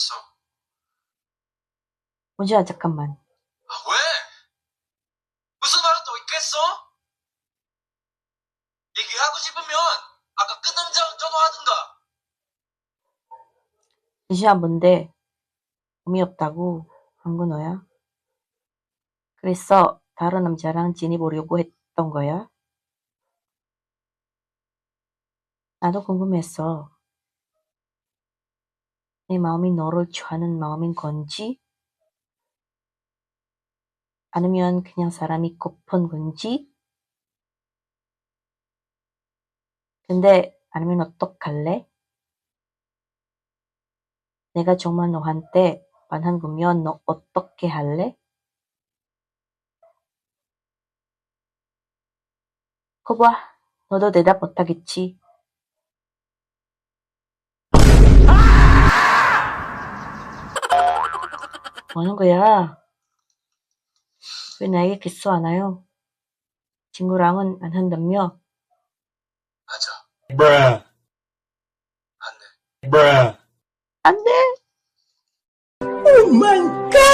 됐어. 문지야, 잠깐만. 아, 왜? 무슨 말은 또 있겠어? 얘기하고 싶으면 아까 그 남자랑 전화하든가. 문지야, 뭔데? 의미 없다고 한거 너야? 그래서 다른 남자랑 지내보려고 했던 거야? 나도 궁금했어. 내 마음이 너를 좋아하는 마음인 건지? 아니면 그냥 사람이 고픈 건지? 근데 아니면 어떡할래? 내가 정말 너한테 반한 거면 너 어떻게 할래? 거봐, 너도 대답 못하겠지. 뭐하는 거야? 왜 나에게 개수 안 와요? 친구랑은 안 한다며? 하자. 브라. 안 돼. 브라. 안 돼? 오 마이 갓!